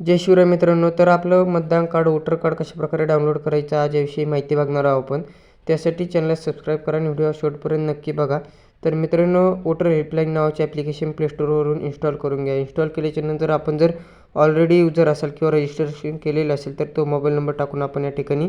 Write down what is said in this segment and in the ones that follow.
जय शिवराय मित्रांनो तर आपलं मतदान कार्ड वोटर कार्ड कशाप्रकारे डाउनलोड करायचं आज याविषयी माहिती बघणार आहोत आपण. त्यासाठी चॅनलला सबस्क्राईब करा आणि व्हिडिओ शेवटपर्यंत नक्की बघा. तर मित्रांनो वोटर हेल्पलाईन नावाचे ॲप्लिकेशन प्लेस्टोरवरून इन्स्टॉल करून घ्या. इन्स्टॉल केल्याच्यानंतर आपण जर ऑलरेडी युजर असाल किंवा रजिस्ट्रेशन केलेलं असेल तर तो मोबाईल नंबर टाकून आपण या ठिकाणी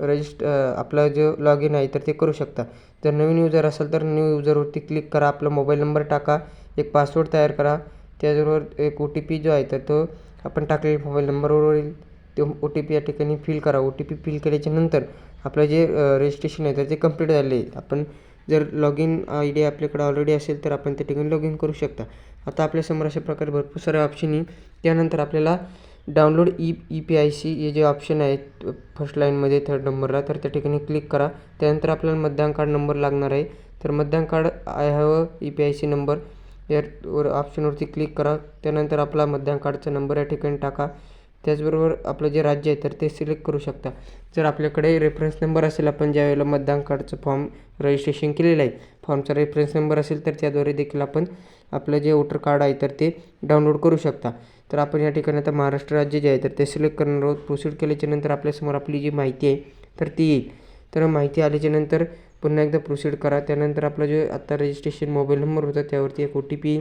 रजिस्ट आपला जो लॉग इन आहे तर ते करू शकता. जर नवीन युजर असेल तर न्यू युजरवरती क्लिक करा. आपला मोबाईल नंबर टाका. एक पासवर्ड तयार करा. त्याचबरोबर एक ओ टी पी जो आहे तर तो आपण टाकलेल्या मोबाईल नंबरवरील तो ओ टी पी या ठिकाणी फिल करा. ओ टी पी फिल केल्याच्यानंतर आपलं जे रजिस्ट्रेशन आहे तर ते कंप्लीट झाले आहे आपण जर लॉग इन आय डी आपल्याकडे ऑलरेडी असेल तर आपण त्या ठिकाणी लॉग इन करू शकता. आता आपल्यासमोर अशा प्रकारे भरपूर सारे ऑप्शन येईल त्यानंतर आपल्याला download E E P I C हे जे ऑप्शन आहेत फर्स्ट लाईनमध्ये थर्ड नंबरला तर त्या ठिकाणी क्लिक करा. त्यानंतर आपल्याला मतदान कार्ड नंबर लागणार आहे. तर मतदान card I have E P I C number यावर ऑप्शनवरती क्लिक करा. त्यानंतर आपला मतदान कार्डचा नंबर या ठिकाणी टाका. त्याचबरोबर आपलं जे राज्य आहे तर ते सिलेक्ट करू शकता. जर आपल्याकडे रेफरन्स नंबर असेल आपण ज्यावेळेला मतदान कार्डचं फॉर्म रजिस्ट्रेशन केलेलं आहे फॉर्मचा रेफरन्स नंबर असेल तर त्याद्वारे देखील आपण आपलं जे वोटर कार्ड आहे तर ते डाउनलोड करू शकता. तर आपण या ठिकाणी आता महाराष्ट्र राज्य जे आहे तर ते सिलेक्ट करणार आहोत. प्रोसीड केल्याच्यानंतर आपल्यासमोर आपली जी माहिती आहे तर ती येईल. तर माहिती आल्याच्यानंतर पुन्हा एकदा प्रोसीड करा. त्यानंतर आपलं जे आत्ता रजिस्ट्रेशन मोबाईल नंबर होता त्यावरती एक O T P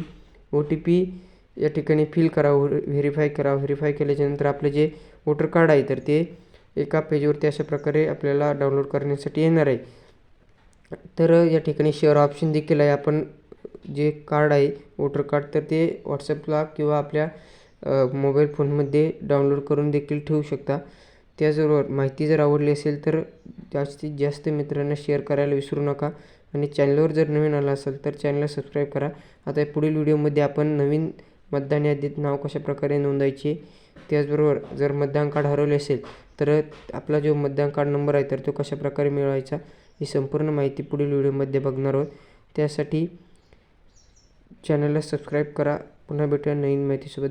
O T P या ठिकाणी फिल करा व्हेरीफाय करा व्हेरीफाय केल्याच्यानंतर आपलं जे वोटर कार्ड आहे तर ते एका पेजवरती अशा प्रकारे आपल्याला डाउनलोड करण्यासाठी येणार आहे. तर या ठिकाणी शेअर ऑप्शन देखील आहे. आपण जे कार्ड आहे वोटर कार्ड तर ते व्हॉट्सअपला किंवा आपल्या मोबाईल फोनमध्ये डाउनलोड करून देखील ठेवू शकता. त्याचबरोबर माहिती जर आवडली असेल तर जास्तीत जास्त मित्रांना शेअर करायला विसरू नका. आणि चॅनलवर जर नवीन आला असेल तर चॅनलला सबस्क्राईब करा. आता पुढील व्हिडिओमध्ये आपण नवीन मतदान यादीत नाव कशाप्रकारे नोंदायचे त्याचबरोबर जर मतदान कार्ड हरवले असेल तर आपला जो मतदान कार्ड नंबर आहे तर तो कशाप्रकारे मिळवायचा ही संपूर्ण माहिती पुढील व्हिडिओमध्ये बघणार आहोत. त्यासाठी चॅनलला सबस्क्राईब करा. पुन्हा भेटूया नवीन माहितीसोबत.